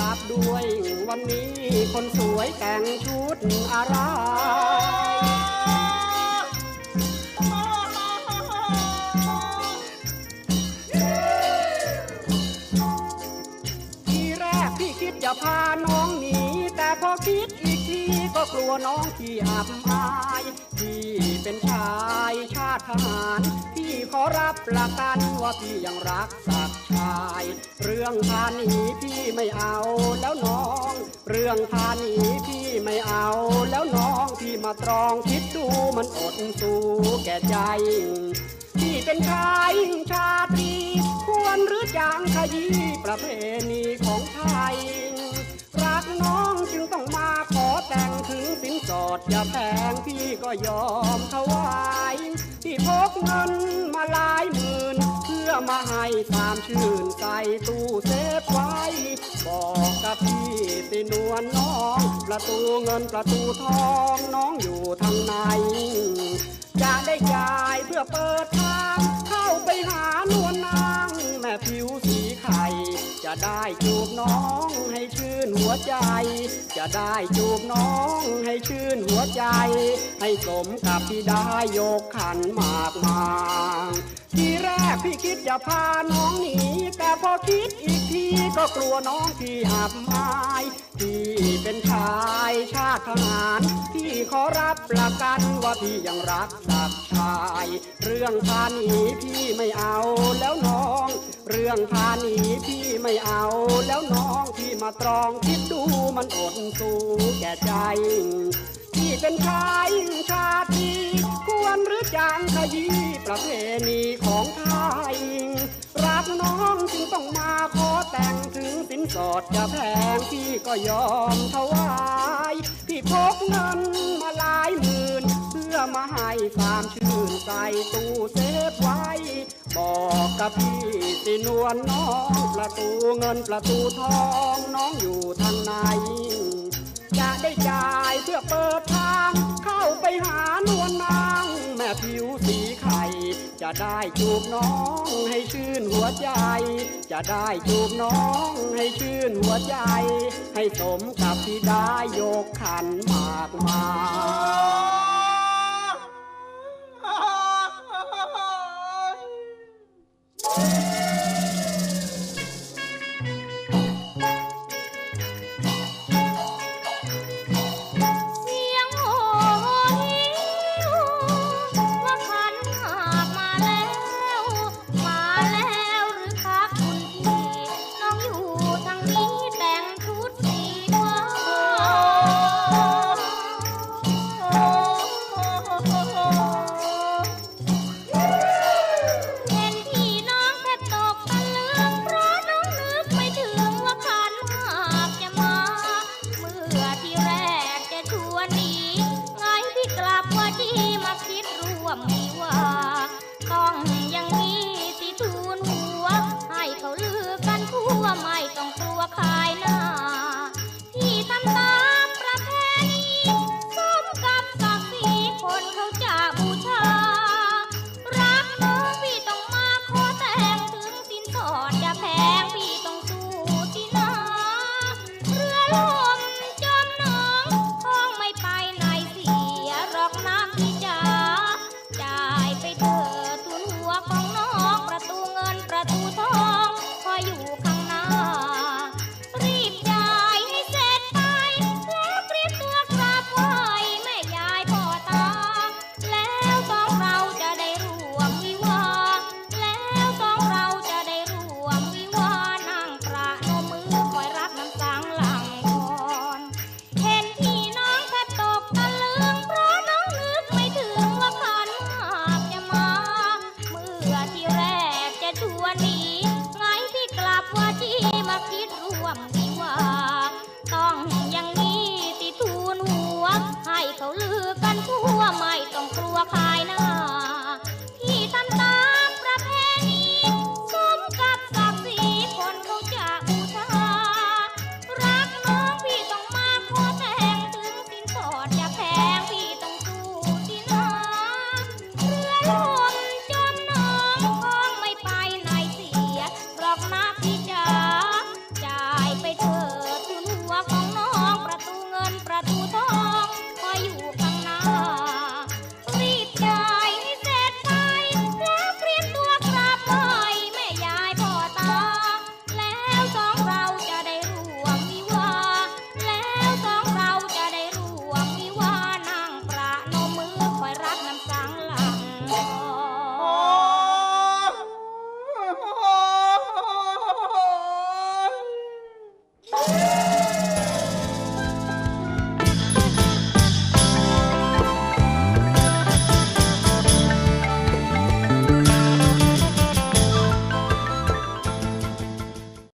รับด้วยวันนี้คนสวยแต่งชุดอะไรทีแรกพี่คิดจะพาน้องหนี แต่พอคิดอีกทีก็กลัวน้องพี่อับอาย พี่เป็นชาย ติทหาร พี่ขอรับประกันว่าพี่ยังรักสัตว์ชาย เรื่องพานีพี่ไม่เอาแล้วน้อง เรื่องพานีพี่ไม่เอาแล้วน้องพี่มาตรองคิดดูมันอดสู้แก่ใจที่เป็นชายชาตรีควรหรือจางขยี้ประเพณีของไทย รักน้องจึงต้องมาขอแต่งถึงสินสอดอย่าแพงพี่ก็ยอมถวาย ที่พกเงินมาหลายหมื่น เพื่อมาให้ตามชื่นใจตู้เซฟไว้ บอกกับพี่ตินวลน้อง ประตูเงินประตูทองน้องอยู่ทางใน จะได้จ่ายเพื่อเปิดทางเข้าไปหา จะได้จูบน้องให้ชื่นหัวใจ จะได้จูบน้องให้ชื่นหัวใจ ให้สมกับที่ได้ยกขันมากมางทีแรกพี่คิดจะพาน้องหนีแต่พอคิดอีกทีก็กลัวน้องพี่อับอายพี่เป็นชายชาติทหาร ขอรับประกันว่าพี่ยังรักสัตว์ชาย เรื่องพาหนีพี่ไม่เอาแล้วน้อง เรื่องพาหนีพี่ไม่เอาแล้วน้องพี่มาตรองคิดดูมันอดสู้แก่ใจพี่เป็นชายชาตรีควรหรือจางขยี้ประเพณีของไทย รักน้องจึงต้องมาขอแต่งถึงสินสอดจะแพงพี่ก็ยอมถวายพี่พกเงินมาหลายหมื่น เพื่อมาให้ความชื่นใส่ตู้เซฟไว้ บอกกับพี่สินวลน้องประตูเงินประตูทองน้องอยู่ทางในจะได้จ่ายเพื่อเปิดทาง เข้าไปหานวลนาง ผิวสีไข่จะได้จูบน้องให้ชื่นหัวใจ จะได้จูบน้องให้ชื่นหัวใจ ให้สมกับที่ได้ยกขันมากมา เขาลือกันทั่วไม่ ทั่วไม่ต้องกลัวใครนะ